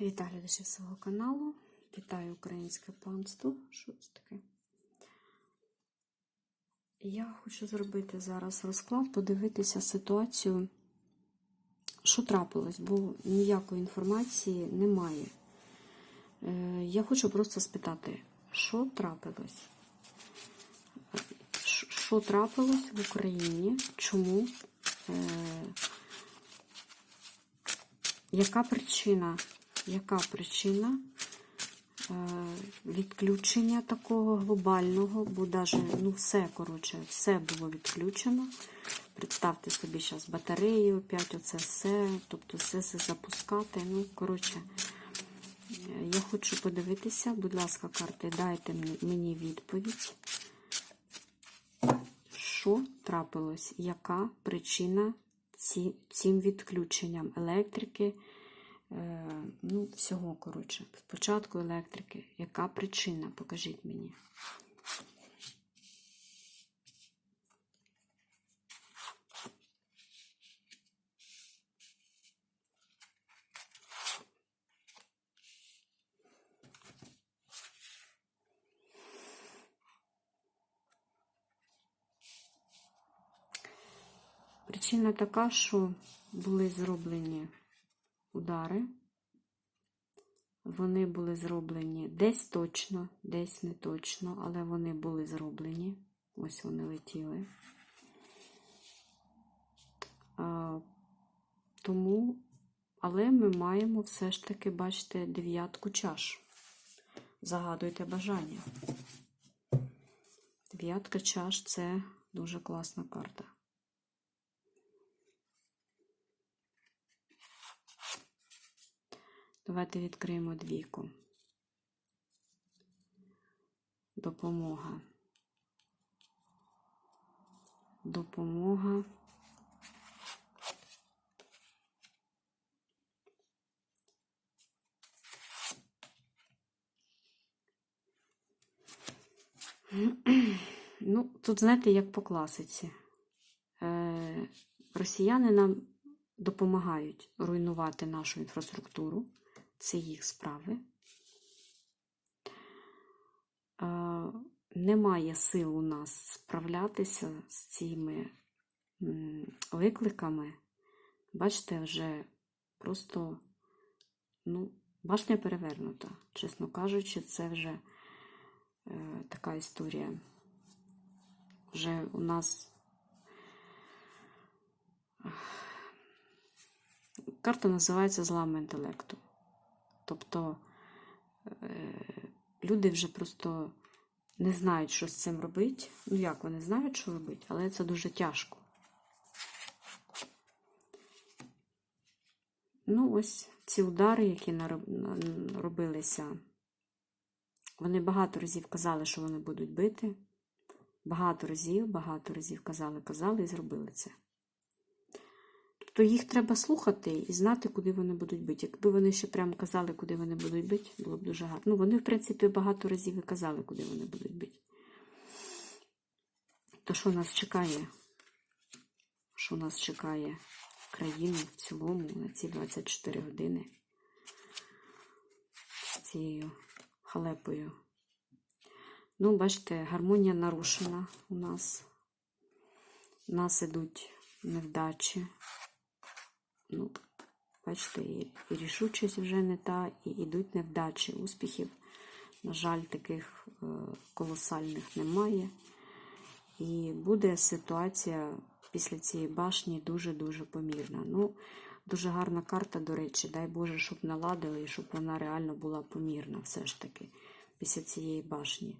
Вітаю глядачів свого каналу. Вітаю українське панство. Що це таке? Я хочу зробити зараз розклад, подивитися ситуацію, що трапилось, бо ніякої інформації немає. Е, Я хочу просто спитати, що трапилось? Що трапилось в Україні? Чому? Е, Яка причина? Яка причина е, відключення такого глобального, бо даже, ну, все, коротше, все було відключено. Представте собі зараз батареї опять, оце все, тобто все це запускати. Ну, коротше, я хочу подивитися, будь ласка, карти, дайте мені- відповідь. Що трапилось? Яка причина цим відключенням електрики? Е, ну, всього, коротше. Спочатку електрики. Яка причина? Покажіть мені. Причина така, що були зроблені удари. Вони були зроблені десь точно, десь не точно, але вони були зроблені. Ось вони летіли. А, тому, але ми маємо все ж таки, бачите, дев'ятку чаш. Загадуйте бажання. Дев'ятка чаш це дуже класна карта. Давайте відкриємо двійку. Допомога. Допомога. Ну, тут, знаєте, як по класиці. Е, росіяни нам допомагають руйнувати нашу інфраструктуру. Це їх справи. Немає сил у нас справлятися з цими викликами. Бачите, вже просто ну, башня перевернута. Чесно кажучи, це вже е, така історія. Вже у нас карта називається злам інтелекту. Тобто е, люди вже просто не знають, що з цим робити. Ну, як вони знають, що робити, але це дуже тяжко. Ну, ось ці удари, які робилися, вони багато разів казали, що вони будуть бити. Багато разів, багато разів казали, казали і зробили це. Тобто їх треба слухати і знати, куди вони будуть бити. Якби вони ще прямо казали, куди вони будуть бити, було б дуже гарно. Ну, вони, в принципі, багато разів і казали, куди вони будуть бити. То що нас чекає? Що нас чекає країну в цілому на ці 24 години з цією халепою? Ну, бачите, гармонія нарушена у нас. У нас ідуть невдачі. Ну, бачите, і, рішучість вже не та, і йдуть невдачі. Успіхів, на жаль, таких е, колосальних немає. І буде ситуація після цієї башні дуже-дуже помірна. Ну, дуже гарна карта, до речі, дай Боже, щоб наладили і щоб вона реально була помірна все ж таки після цієї башні.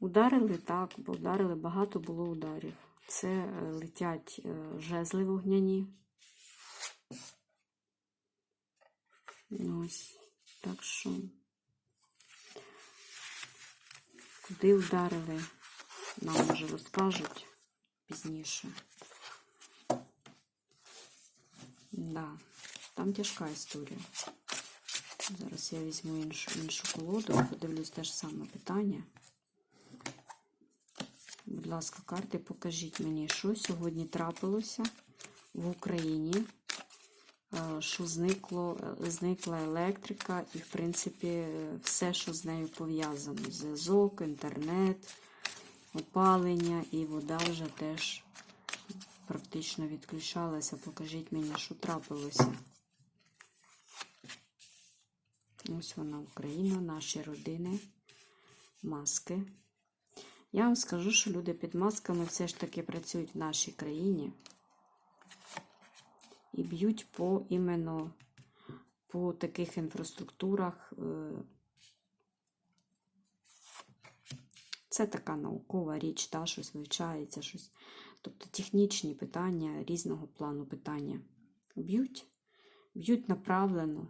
Ударили так, бо ударили, багато було ударів. Це е, летять е, жезли вогняні. Ось. Так що, куди ударили, нам вже розкажуть пізніше. Да, там тяжка історія. Зараз я візьму іншу, іншу колоду, подивлюсь те ж саме питання. Ласка, карти, покажіть мені, що сьогодні трапилося в Україні е, що зникло, е, зникла електрика і, в принципі, е, все, що з нею пов'язано. Зв'язок, інтернет, опалення і вода вже теж практично відключалася. Покажіть мені, що трапилося. Ось вона Україна, наші родини, маски. Я вам скажу, що люди під масками все ж таки працюють в нашій країні і б'ють по іменно по таких інфраструктурах. е, Це така наукова річ, та, щось вивчається, щось. Тобто технічні питання різного плану питання. Б'ють, б'ють направлено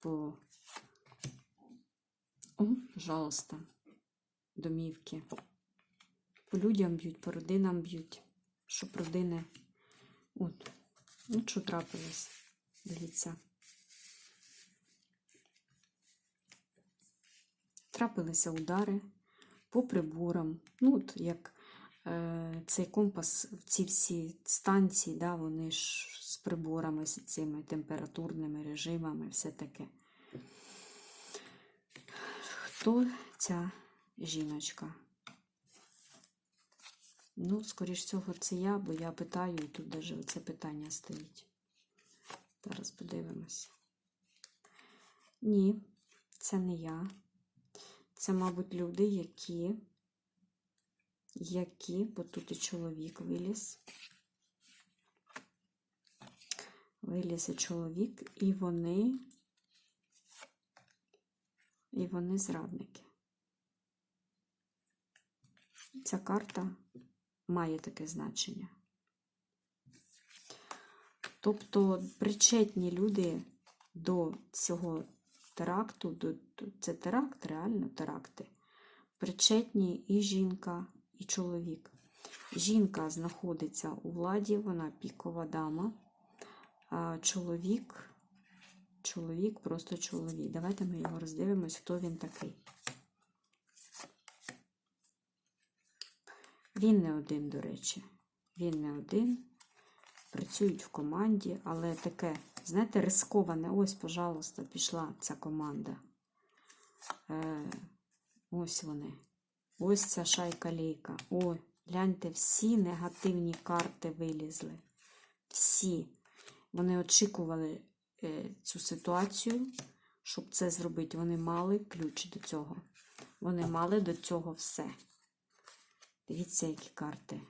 по. О, пожалуйста, домівки. По людям б'ють, по родинам б'ють. Щоб родини. От. Ну, що трапилось? Дивіться. Трапилися удари по приборам. Ну, от як е, цей компас, ці всі станції, да, вони ж з приборами, з цими температурними режимами, все таке. Хто ця жіночка? Ну, скоріш всього, це я, бо я питаю, і тут навіть оце питання стоїть. Зараз подивимося. Ні, це не я. Це, мабуть, люди, які, які, бо тут і чоловік виліз. Виліз і чоловік, і вони, і вони зрадники. Ця карта має таке значення. Тобто причетні люди до цього теракту, до, це теракт, реально теракти. Причетні і жінка, і чоловік. Жінка знаходиться у владі, вона пікова дама, а чоловік, чоловік просто чоловік. Давайте ми його роздивимось, хто він такий. Він не один, до речі. Він не один. Працюють в команді, але таке, знаєте, рисковане. Ось, пожалуйста, пішла ця команда. Е, ось вони. Ось ця шайка-лейка. Ой, гляньте, всі негативні карти вилізли. Всі. Вони очікували е, цю ситуацію, щоб це зробити. Вони мали ключ до цього. Вони мали до цього все. Дивіться, які карти.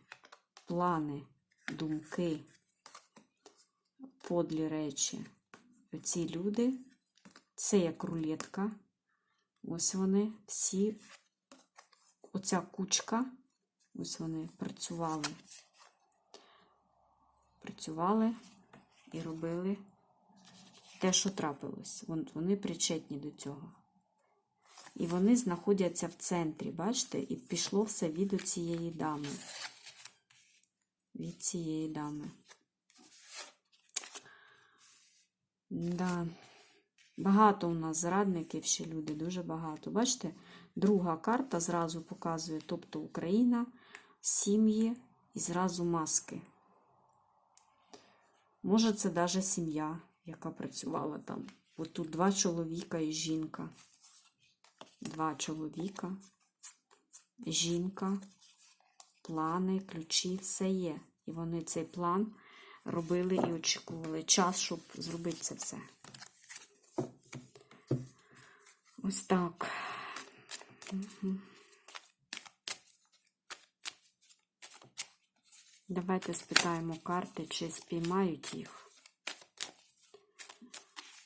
Плани, думки, подлі речі. Ці люди, це як рулетка. Ось вони всі, оця кучка, ось вони працювали. Працювали і робили те, що трапилось. Вон- Вони причетні до цього. І вони знаходяться в центрі, бачите, і пішло все від цієї дами. Від цієї дами. Да. Багато у нас зрадників ще люди, дуже багато. Бачите, друга карта зразу показує, тобто Україна, сім'ї і зразу маски. Може, це навіть сім'я, яка працювала там. От тут два чоловіка і жінка. Два чоловіка, жінка, плани, ключі, все є. І вони цей план робили і очікували час, щоб зробити це все. Ось так. Мгм. Давайте спитаємо карти, чи спіймають їх,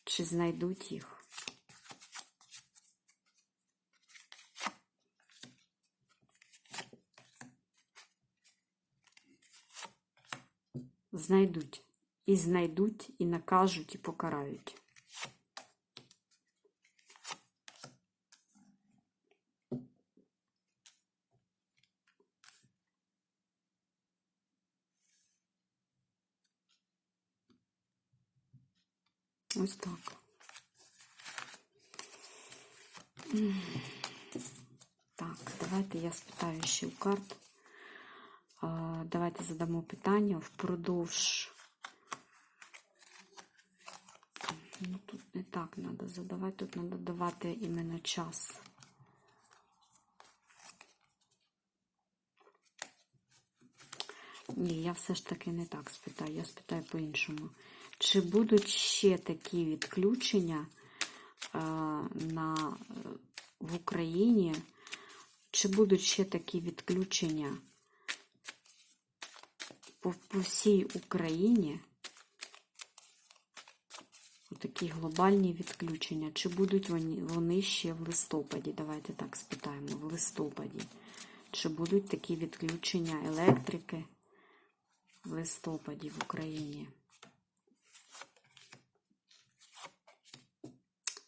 чи знайдуть їх. Знайдуть. І знайдуть, і накажуть, і покарають. Ось так. М. Так, давайте я спитаю ще у карт. Давайте задамо питання впродовж Ну тут не так треба задавати, тут треба давати іменно час. Ні, я все ж таки не так спитаю, я спитаю по-іншому. Чи будуть ще такі відключення е, на, е, в Україні? Чи будуть ще такі відключення по, по всій Україні? Такі глобальні відключення. Чи будуть вони, вони ще в листопаді? Давайте так спитаємо, в листопаді. Чи будуть такі відключення електрики в листопаді в Україні?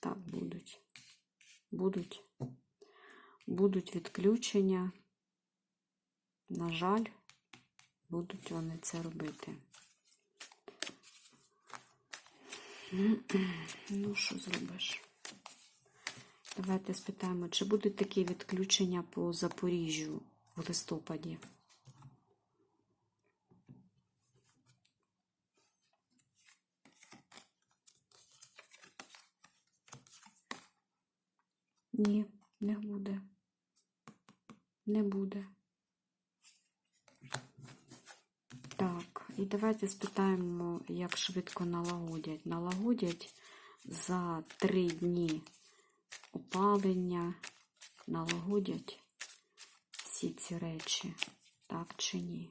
Так, будуть. Будуть. Будуть відключення. На жаль, будуть вони це робити. Ну, що зробиш? Давайте спитаємо, чи будуть такі відключення по Запоріжжю в листопаді? Ні, не буде. Не буде. Так, і давайте спитаємо, як швидко налагодять. Налагодять за три дні опалення, налагодять всі ці речі, так чи ні?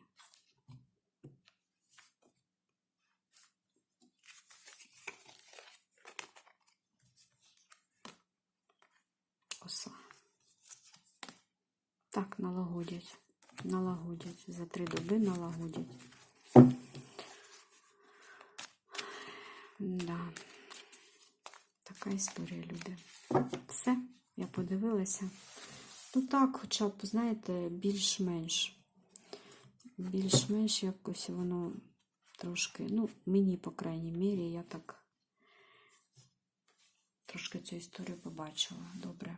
Коса. Так, налагодять. Налагодять. За три доби налагодять. Да. Така історія, люди. Все, я подивилася. Ну так, хоча б, знаєте, більш-менш. Більш-менш якось воно трошки, ну, мені, по крайній мірі, я так трошки цю історію побачила. Добре.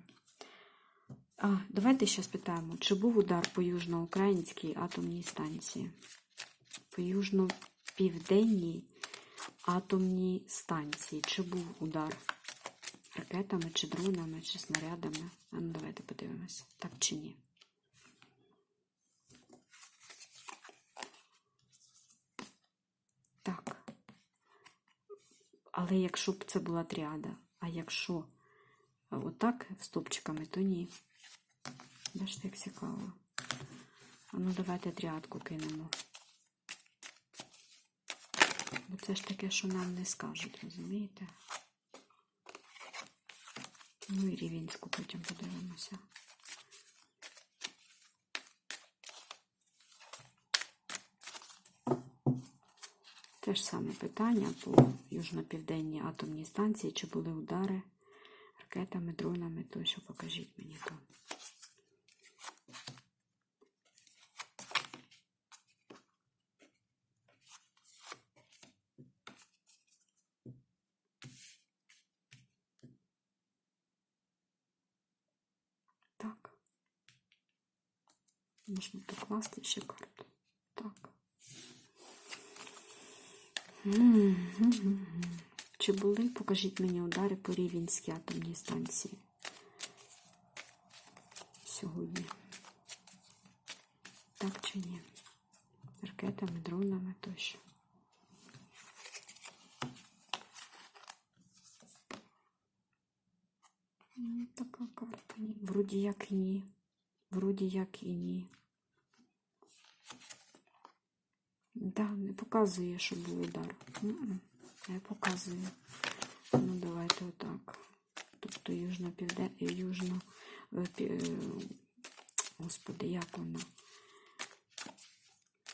А, давайте ще спитаємо, чи був удар по южноукраїнській атомній станції? Южно-південній атомній станції. Чи був удар ракетами, чи дронами, чи снарядами? Ну давайте подивимось, так чи ні. Так. Але якщо б це була тріада, а якщо отак стопчиками, то ні. Бачите, як цікаво. А ну давайте тріадку кинемо. Бо це ж таке, що нам не скажуть, розумієте? Ну і рівінську потім подивимося. Те ж саме питання по южно-південній атомній станції, чи були удари ракетами, дронами, тощо покажіть мені то. Так. Можна покласти ще карту. Так. Чи були, покажіть мені удари по Рівенській атомній станції сьогодні? Так чи ні? Ракетами, дронами тощо. Ну, Вроді як і ні. Вроді як і ні. Да, не показує, що був удар. Не показує. Ну, давайте отак. Тобто южно півде южно е, е, Господи, як воно?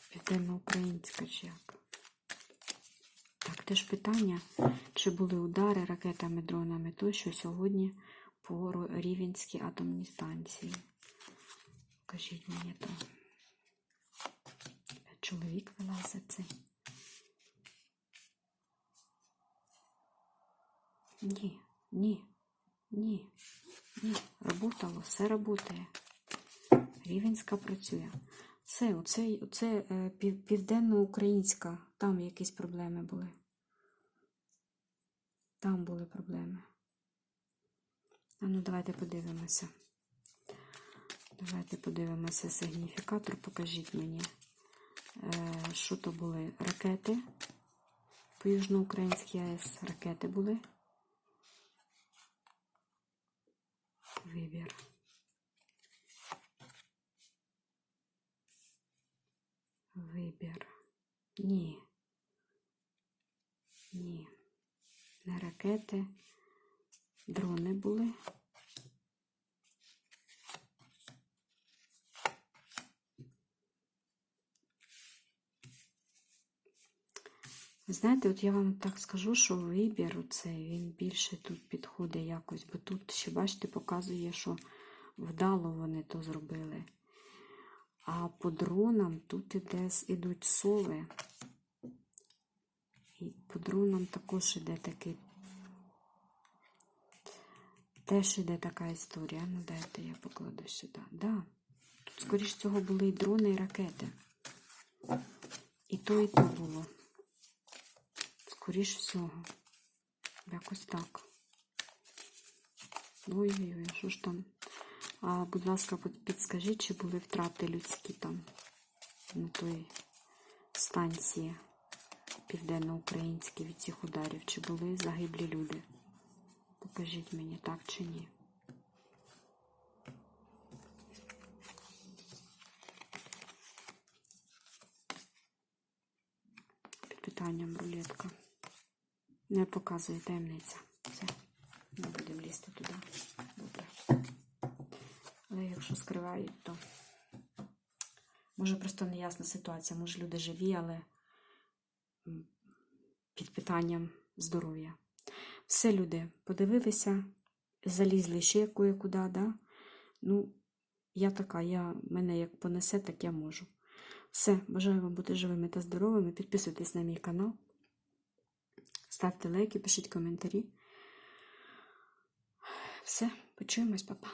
Південноукраїнська чи як? Так, теж питання, чи були удари ракетами, дронами тощо сьогодні по Рівенській атомній станції. Покажіть мені то. Чоловік вилазить цей. Ні, ні, ні, ні. Работало, все работає. Рівенська працює. Все, оце, оце е, пів, південноукраїнська, там якісь проблеми були. Там були проблеми. А ну, давайте подивимося. Давайте подивимося сигніфікатор. Покажіть мені, е, що то були ракети. По Южноукраїнській АЕС ракети були. Вибір. Вибір. Ні. Ні. Не ракети. Дрони були. Знаєте, от я вам так скажу, що вибір оцей, він більше тут підходить якось, бо тут ще, бачите, показує, що вдало вони то зробили. А по дронам тут іде, ідуть сови. І по дронам також іде такий. Теж іде така історія. Ну, дайте я покладу сюди. Да. Тут, скоріш цього, були і дрони, і ракети. І то, і то було. Скоріш всього. Якось так. Ой-ой-ой, що ж там? А, будь ласка, підскажіть, чи були втрати людські там на той станції південноукраїнській від цих ударів? Чи були загиблі люди? Покажіть мені, так чи ні. Під питанням рулетка. Не показує таємниця. Все. Не будемо лізти туди. Добре. Але якщо скривають, то може просто неясна ситуація. Може люди живі, але під питанням здоров'я. Все, люди, подивилися, залізли ще кое-куди, да? Ну, я така, я, мене як понесе, так я можу. Все, бажаю вам бути живими та здоровими. Підписуйтесь на мій канал. Ставте лайки, пишіть коментарі. Все, почуємось, папа.